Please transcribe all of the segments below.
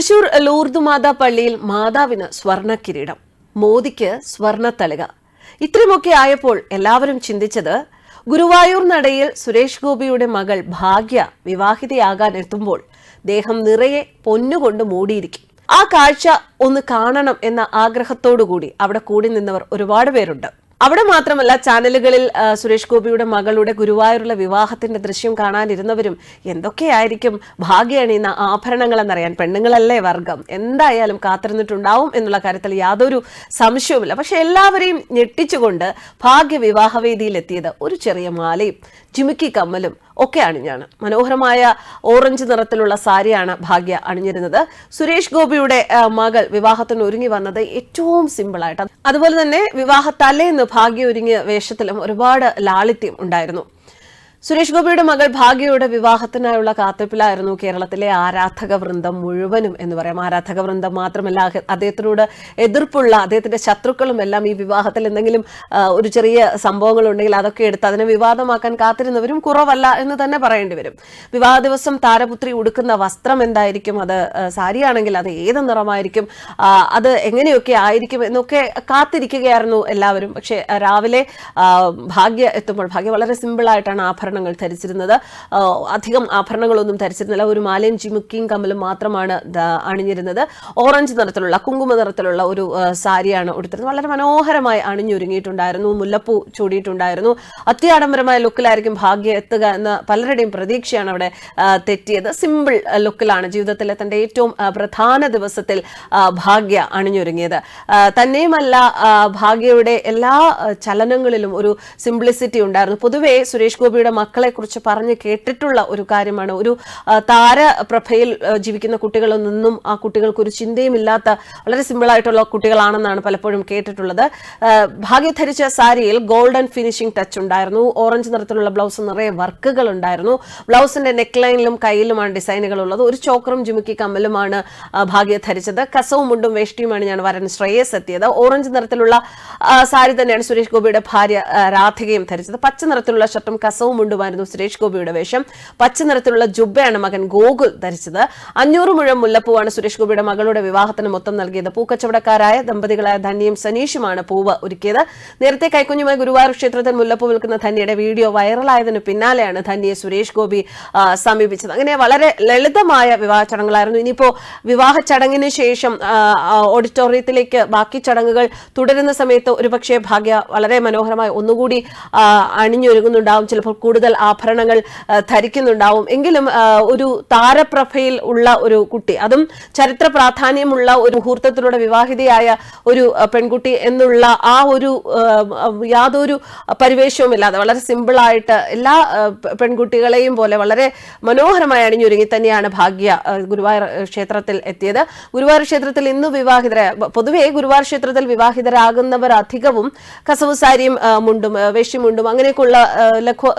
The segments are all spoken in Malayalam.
തൃശൂർ ലൂർദു മാതാ പള്ളിയിൽ മാതാവിന് സ്വർണ കിരീടം മോദിക്ക് സ്വർണ തളിക ഇത്രയുമൊക്കെ ആയപ്പോൾ എല്ലാവരും ചിന്തിച്ചത് ഗുരുവായൂർ നടയിൽ സുരേഷ് ഗോപിയുടെ മകൾ ഭാഗ്യ വിവാഹിതയാകാൻ എത്തുമ്പോൾ ദേഹം നിറയെ പൊന്നുകൊണ്ട് മൂടിയിരിക്കും. ആ കാഴ്ച ഒന്ന് കാണണം എന്ന ആഗ്രഹത്തോടുകൂടി അവിടെ കൂടി നിന്നവർ ഒരുപാട് പേരുണ്ട്. അവിടെ മാത്രമല്ല ചാനലുകളിൽ സുരേഷ് ഗോപിയുടെ മകളുടെ ഗുരുവായൂരുള്ള വിവാഹത്തിന്റെ ദൃശ്യം കാണാനിരുന്നവരും എന്തൊക്കെയായിരിക്കും ഭാഗ്യ അണിയുന്ന ആഭരണങ്ങൾ എന്നറിയാൻ പെണ്ണുങ്ങളല്ലേ വർഗം? എന്തായാലും കാത്തിരുന്നിട്ടുണ്ടാവും എന്നുള്ള കാര്യത്തിൽ യാതൊരു സംശയവുമില്ല. പക്ഷെ എല്ലാവരെയും ഞെട്ടിച്ചുകൊണ്ട് ഭാഗ്യ വിവാഹവേദിയിലെത്തിയത് ഒരു ചെറിയ മാലയും ജിമിക്കി കമ്മലും ഒക്കെ അണിഞ്ഞാണ്. മനോഹരമായ ഓറഞ്ച് നിറത്തിലുള്ള സാരിയാണ് ഭാഗ്യ അണിഞ്ഞിരുന്നത്. സുരേഷ് ഗോപിയുടെ മകൾ വിവാഹത്തിന് ഒരുങ്ങി വന്നത് ഏറ്റവും സിമ്പിളായിട്ട് അതുപോലെ തന്നെ വിവാഹ തലേന്ന് ഭാഗ്യ ഒരുങ്ങിയ വേഷത്തിലും ഒരുപാട് ലാളിത്യം ഉണ്ടായിരുന്നു. സുരേഷ് ഗോപിയുടെ മകൾ ഭാഗ്യയുടെ വിവാഹത്തിനായുള്ള കാത്തിരിപ്പിലായിരുന്നു കേരളത്തിലെ ആരാധക വൃന്ദം മുഴുവനും എന്ന് പറയാം. ആരാധക വൃന്ദം മാത്രമല്ല അദ്ദേഹത്തിനോട് എതിർപ്പുള്ള അദ്ദേഹത്തിന്റെ ശത്രുക്കളും എല്ലാം ഈ വിവാഹത്തിൽ എന്തെങ്കിലും ഒരു ചെറിയ സംഭവങ്ങൾ ഉണ്ടെങ്കിൽ അതൊക്കെ എടുത്ത് അതിനെ വിവാദമാക്കാൻ കാത്തിരുന്നവരും കുറവല്ല എന്ന് തന്നെ പറയേണ്ടി വരും. വിവാഹ ദിവസം താരപുത്രി ഉടുക്കുന്ന വസ്ത്രം എന്തായിരിക്കും? അത് സാരിയാണെങ്കിൽ അത് ഏത് നിറമായിരിക്കും? അത് എങ്ങനെയൊക്കെ ആയിരിക്കും? എന്നൊക്കെ കാത്തിരിക്കുകയായിരുന്നു എല്ലാവരും. പക്ഷേ രാവിലെ ഭാഗ്യ എത്തുമ്പോൾ ഭാഗ്യ വളരെ സിമ്പിളായിട്ടാണ് ആഭരണങ്ങൾ ധരിച്ചിരുന്നത്. അധികം ആഭരണങ്ങളൊന്നും ധരിച്ചിരുന്നില്ല. ഒരു മാലയും ചിമുക്കിയും കമ്മലും മാത്രമാണ് അണിഞ്ഞിരുന്നത്. ഓറഞ്ച് നിറത്തിലുള്ള കുങ്കുമ നിറത്തിലുള്ള ഒരു സാരിയാണ് ഉടുത്തിരുന്നത്. വളരെ മനോഹരമായി അണിഞ്ഞൊരുങ്ങിയിട്ടുണ്ടായിരുന്നു. മുല്ലപ്പൂ ചൂടിയിട്ടുണ്ടായിരുന്നു. അത്യാഡംബരമായ ലുക്കിലായിരിക്കും ഭാഗ്യം എത്തുക എന്ന പലരുടെയും പ്രതീക്ഷയാണ് അവിടെ തെറ്റിയത്. സിമ്പിൾ ലുക്കിലാണ് ജീവിതത്തിലെ തന്റെ ഏറ്റവും പ്രധാന ദിവസത്തിൽ ഭാഗ്യ അണിഞ്ഞൊരുങ്ങിയത്. തന്നെയുമല്ല ഭാഗ്യയുടെ എല്ലാ ചലനങ്ങളിലും ഒരു സിംപ്ലിസിറ്റി ഉണ്ടായിരുന്നു. പൊതുവേ സുരേഷ് ഗോപിയുടെ മക്കളെ കുറിച്ച് പറഞ്ഞു കേട്ടിട്ടുള്ള ഒരു കാര്യമാണ്. ഒരു താര താരപ്രഭയിൽ ജീവിക്കുന്ന കുട്ടികളിൽ നിന്നും ആ കുട്ടികൾക്ക് ഒരു ചിന്തയും ഇല്ലാത്ത വളരെ സിമ്പിളായിട്ടുള്ള കുട്ടികളാണെന്നാണ് പലപ്പോഴും കേട്ടിട്ടുള്ളത്. ഭാഗ്യ ധരിച്ച സാരിയിൽ ഗോൾഡൻ ഫിനിഷിംഗ് ടച്ച് ഉണ്ടായിരുന്നു. ഓറഞ്ച് നിറത്തിലുള്ള ബ്ലൗസ് നിറയെ വർക്കുകൾ ഉണ്ടായിരുന്നു. ബ്ലൗസിന്റെ നെക്ക് ലൈനിലും കയ്യിലുമാണ് ഡിസൈനുകൾ ഉള്ളത്. ഒരു ചോക്കറും ജുമുക്കി കമ്മലുമാണ് ഭാഗ്യ ധരിച്ചത്. കസവും മുണ്ടും വേഷ്ടിയുമാണ് ഞാൻ വരൻ ശ്രേയസ് എത്തിയത്. ഓറഞ്ച് നിറത്തിലുള്ള സാരി തന്നെയാണ് സുരേഷ് ഗോപിയുടെ ഭാര്യ രാധികയും ധരിച്ചത്. പച്ച നിറത്തിലുള്ള ഷർട്ടും കസവും മുണ്ടുമായിരുന്നു സുരേഷ് ഗോപിയുടെ വേഷം. പച്ച നിറത്തിലുള്ള ജുബയാണ് മകൻ ഗോകുൽ ധരിച്ചത്. അഞ്ഞൂറ് മുഴം മുല്ലപ്പൂവാണ് സുരേഷ് ഗോപിയുടെ മകളുടെ വിവാഹത്തിന് മൊത്തം നൽകിയത്. പൂക്കച്ചവടക്കാരായ ദമ്പതികളായ ധന്യയും സനീഷുമാണ് പൂവ് ഒരുക്കിയത്. നേരത്തെ കൈക്കുഞ്ഞുമായി ഗുരുവായൂർ ക്ഷേത്രത്തിൽ മുല്ലപ്പൂ വിൽക്കുന്ന ധന്യയുടെ വീഡിയോ വൈറലായതിനു പിന്നാലെയാണ് ധന്യയെ സുരേഷ് ഗോപി സമീപിച്ചത്. അങ്ങനെ വളരെ ലളിതമായ വിവാഹ ചടങ്ങുകളായിരുന്നു. ഇനിയിപ്പോ വിവാഹ ചടങ്ങിന് ശേഷം ഓഡിറ്റോറിയത്തിലേക്ക് ബാക്കി ചടങ്ങുകൾ തുടരുന്ന സമയത്ത് ഒരുപക്ഷെ ഭാഗ്യ വളരെ മനോഹരമായി ഒന്നുകൂടി അണിഞ്ഞൊരുങ്ങുന്നുണ്ടാവും. ചിലപ്പോൾ കൂടുതൽ ആഭരണങ്ങൾ ധരിക്കുന്നുണ്ടാവും. എങ്കിലും ഒരു താരപ്രഭയിൽ ഉള്ള ഒരു കുട്ടി അതും ചരിത്ര പ്രാധാന്യമുള്ള ഒരു മുഹൂർത്തത്തിലൂടെ വിവാഹിതയായ ഒരു പെൺകുട്ടി എന്നുള്ള ആ ഒരു യാതൊരു പരിവേഷവും യാതൊരു പരിവേഷവുമില്ലാതെ വളരെ സിമ്പിളായിട്ട് എല്ലാ പെൺകുട്ടികളെയും പോലെ വളരെ മനോഹരമായി അണിഞ്ഞൊരുങ്ങി തന്നെയാണ് ഭാഗ്യ ഗുരുവായൂർ ക്ഷേത്രത്തിൽ എത്തിയത്. ഗുരുവായൂർ ക്ഷേത്രത്തിൽ ഇന്ന് വിവാഹിതര പൊതുവേ ഗുരുവായൂർ ക്ഷേത്രത്തിൽ വിവാഹിതരാകുന്നവർ അധികവും കസവുസാരിയും മുണ്ടും വേഷ്ടിമുണ്ടും അങ്ങനെയൊക്കെയുള്ള ലഘു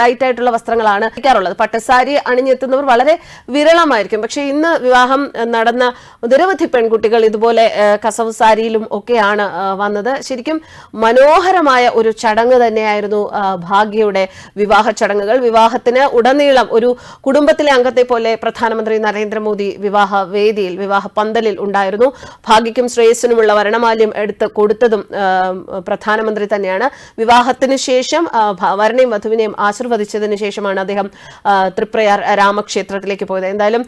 ലൈറ്റ് ആയിട്ടുള്ള വസ്ത്രങ്ങളാണ് ധരിക്കാറുള്ളത്. പട്ടസാരി അണിഞ്ഞെത്തുന്നവർ വളരെ വിരളമായിരിക്കും. പക്ഷേ ഇന്ന് വിവാഹം നടന്ന നിരവധി പെൺകുട്ടികൾ ഇതുപോലെ കസവ് സാരിയിലും ഒക്കെയാണ് വന്നത്. ശരിക്കും മനോഹരമായ ഒരു ചടങ്ങ് തന്നെയായിരുന്നു ഭാഗ്യയുടെ വിവാഹ ചടങ്ങുകൾ. വിവാഹത്തിന് ഉടനീളം ഒരു കുടുംബത്തിലെ അംഗത്തെ പോലെ പ്രധാനമന്ത്രി നരേന്ദ്രമോദി വിവാഹ വേദിയിൽ വിവാഹ പന്തലിൽ ഉണ്ടായിരുന്നു. ഭാഗ്യയ്ക്കും ശ്രേയസ്സിനുമുള്ള വരണമാല്യം എടുത്ത് കൊടുത്തതും പ്രധാനമന്ത്രി തന്നെയാണ്. വിവാഹത്തിന് ശേഷം ആ, വരനെയും വധുവിനെയും ആശീർവദിച്ചതിന് ശേഷമാണ് അദ്ദേഹം തൃപ്രയാർ രാമക്ഷേത്രത്തിലേക്ക് പോയത്. എന്തായാലും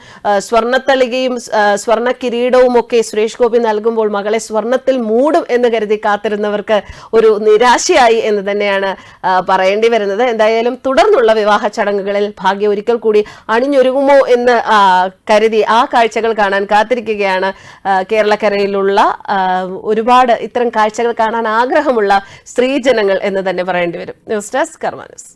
സ്വർണത്തളികയും സ്വർണ കിരീടവും ഒക്കെ സുരേഷ് ഗോപി നൽകുമ്പോൾ മകളെ സ്വർണത്തിൽ മൂടും എന്ന് കരുതി കാത്തിരുന്നവർക്ക് ഒരു നിരാശയായി എന്ന് തന്നെയാണ് പറയേണ്ടി വരുന്നത്. എന്തായാലും തുടർന്നുള്ള വിവാഹ ചടങ്ങുകളിൽ ഭാഗ്യ ഒരിക്കൽ കൂടി അണിഞ്ഞൊരുങ്ങുമോ എന്ന് കരുതി ആ കാഴ്ചകൾ കാണാൻ കാത്തിരിക്കുകയാണ് കേരളക്കരയിലുള്ള ഒരുപാട് ഇത്തരം കാഴ്ചകൾ കാണാൻ ആഗ്രഹമുള്ള സ്ത്രീജനങ്ങൾ എന്ന് തന്നെ പറയേണ്ടി വരും. News desk കർമാനസ്